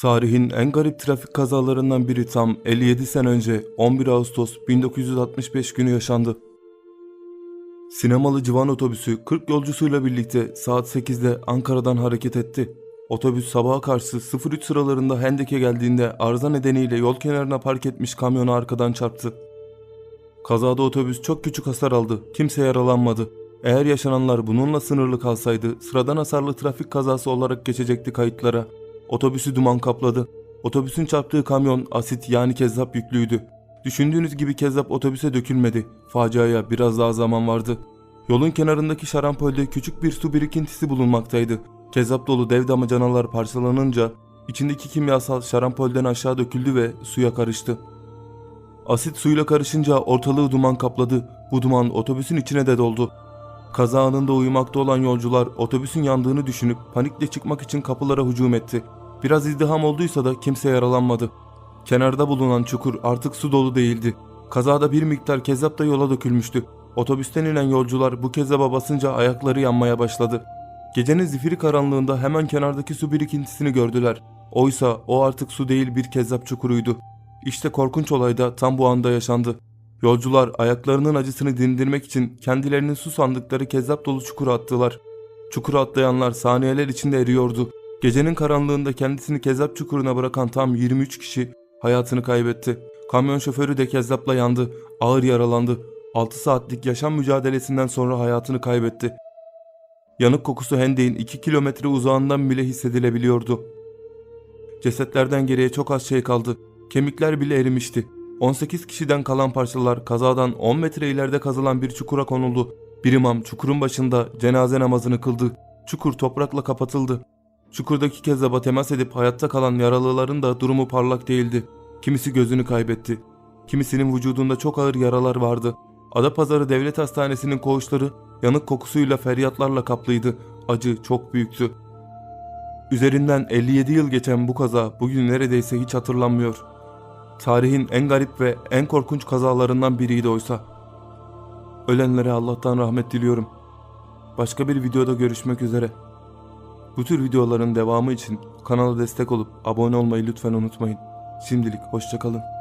Tarihin en garip trafik kazalarından biri tam 57 sene önce 11 Ağustos 1965 günü yaşandı. Sinemalı Civan otobüsü 40 yolcusuyla birlikte saat 8'de Ankara'dan hareket etti. Otobüs sabaha karşı 03 sıralarında Hendek'e geldiğinde arıza nedeniyle yol kenarına park etmiş kamyonu arkadan çarptı. Kazada otobüs çok küçük hasar aldı. Kimse yaralanmadı. Eğer yaşananlar bununla sınırlı kalsaydı sıradan hasarlı trafik kazası olarak geçecekti kayıtlara. Otobüsü duman kapladı. Otobüsün çarptığı kamyon asit yani kezzap yüklüydü. Düşündüğünüz gibi kezzap otobüse dökülmedi. Faciaya biraz daha zaman vardı. Yolun kenarındaki şarampolde küçük bir su birikintisi bulunmaktaydı. Kezzap dolu dev damacanalar parçalanınca içindeki kimyasal şarampolden aşağı döküldü ve suya karıştı. Asit suyla karışınca ortalığı duman kapladı. Bu duman otobüsün içine de doldu. Kaza anında uyumakta olan yolcular otobüsün yandığını düşünüp panikle çıkmak için kapılara hücum etti. Biraz izdiham olduysa da kimse yaralanmadı. Kenarda bulunan çukur artık su dolu değildi. Kazada bir miktar kezzap da yola dökülmüştü. Otobüsten inen yolcular bu kezzaba basınca ayakları yanmaya başladı. Gecenin zifiri karanlığında hemen kenardaki su birikintisini gördüler. Oysa o artık su değil bir kezzap çukuruydu. İşte korkunç olay da tam bu anda yaşandı. Yolcular ayaklarının acısını dindirmek için kendilerini su sandıkları kezzap dolu çukura attılar. Çukura atlayanlar saniyeler içinde eriyordu. Gecenin karanlığında kendisini kezzap çukuruna bırakan tam 23 kişi hayatını kaybetti. Kamyon şoförü de kezzapla yandı, ağır yaralandı. 6 saatlik yaşam mücadelesinden sonra hayatını kaybetti. Yanık kokusu Hendek'in 2 kilometre uzağından bile hissedilebiliyordu. Cesetlerden geriye çok az şey kaldı. Kemikler bile erimişti. 18 kişiden kalan parçalar kazadan 10 metre ileride kazılan bir çukura konuldu. Bir imam çukurun başında cenaze namazını kıldı. Çukur toprakla kapatıldı. Çukurdaki kezzaba temas edip hayatta kalan yaralıların da durumu parlak değildi. Kimisi gözünü kaybetti. Kimisinin vücudunda çok ağır yaralar vardı. Adapazarı Devlet Hastanesi'nin koğuşları yanık kokusuyla feryatlarla kaplıydı. Acı çok büyüktü. Üzerinden 57 yıl geçen bu kaza bugün neredeyse hiç hatırlanmıyor. Tarihin en garip ve en korkunç kazalarından biriydi oysa. Ölenlere Allah'tan rahmet diliyorum. Başka bir videoda görüşmek üzere. Bu tür videoların devamı için kanala destek olup abone olmayı lütfen unutmayın. Şimdilik hoşçakalın.